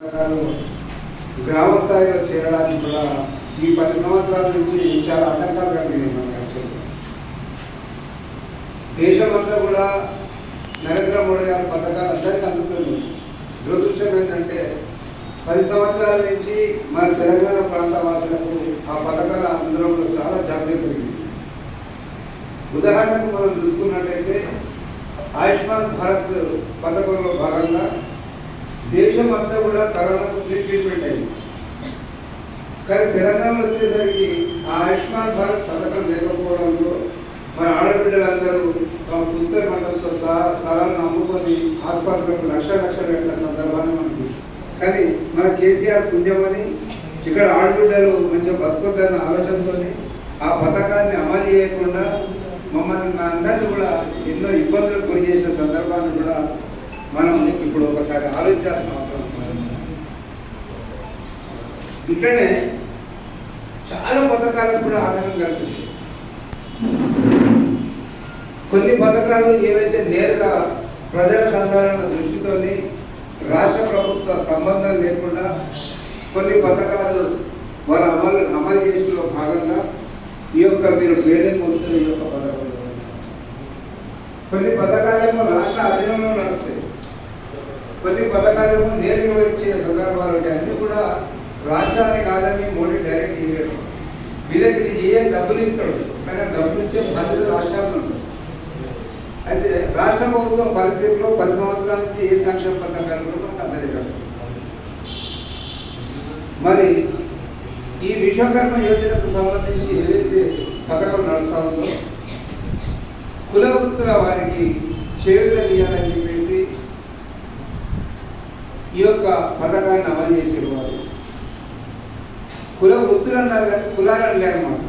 పథకాలు గ్రామ స్థాయిలో చేరడానికి కూడా ఈ పది సంవత్సరాల నుంచి చాలా ఆటంకాలు కలిగినాయి మనకి యాక్చువల్గా. దేశమంతా కూడా నరేంద్ర మోడీ గారి పథకాలు అందరికీ అందుతుంది దురదృష్టం ఏంటంటే పది సంవత్సరాల నుంచి మన తెలంగాణ ప్రాంత వాసులకు ఆ పథకాల అందులో చాలా జాగ్రత్త పెరిగింది ఉదాహరణకు మనం చూసుకున్నట్టయితే ఆయుష్మాన్ భారత్ పథకంలో భాగంగా దేశం అంతా కూడా కరోనాకు ఫ్రీ ట్రీట్మెంట్ అయింది. కానీ తెలంగాణలో వచ్చేసరికి ఆ ఆయుష్మాన్ భారత్ పథకం లేకపోవడంతో మన ఆడబిడ్డలందరూ తమ పుస్తక మండలంతో సహా స్థలాలను అమ్ముకొని ఆసుపత్రులకు లక్ష లక్షలు పెట్టిన సందర్భాన్ని మనం చూసాం కానీ మన కేసీఆర్ పుణ్యమని ఇక్కడ ఆడబిడ్డలు మంచిగా బతుకుతారన్న ఆలోచనతోని ఆ పథకాన్ని అమలు చేయకుండా మమ్మల్ని మన అందరినీ కూడా ఎన్నో ఇబ్బందులు గురి చేసిన సందర్భాన్ని కూడా మనం ఇప్పుడు ఒకసారి ఆలోచించాల్సిన అవసరం ఇట్లనే చాలా పథకాలకు కూడా ఆధారం కల్పిస్తుంది. కొన్ని పథకాలు ఏవైతే నేరుగా ప్రజలకు అందాలన్న దృష్టితోని రాష్ట్ర ప్రభుత్వ సంబంధం లేకుండా కొన్ని పథకాలు వారు అమలు అమలు చేసిన భాగంగా ఈ యొక్క మీరు పేరు పొందుతున్న ఈ యొక్క పథకాలు. కొన్ని పథకాలేమో రాష్ట్ర అధీనంలో నడుస్తాయి. కొన్ని పథకాలను నేరుగా వచ్చే సందర్భాలు ఉంటాయి. అన్ని కూడా రాష్ట్రాన్ని కాదని మోడీ డైరెక్ట్ చేయడం వీళ్ళకి ఇది ఏం డబ్బులు ఇస్తాడు? కానీ డబ్బులు ఇచ్చే బాధ్యత రాష్ట్రాల్లో అయితే రాష్ట్ర ప్రభుత్వం పరిస్థితుల్లో పది సంవత్సరాల నుంచి ఏ సంక్షేమ పథకాలు కూడా మనకు మరి ఈ విశ్వకర్మ యోజనకు సంబంధించి ఏదైతే పథకం నడుస్తా ఉందో కుల వృత్తుల వారికి చేయుతనియాలని చెప్పేసి ఈ యొక్క పథకాన్ని అమలు చేసేవారు. కుల వృత్తులు అన్నారు కానీ కులాలు అనలేరు మాట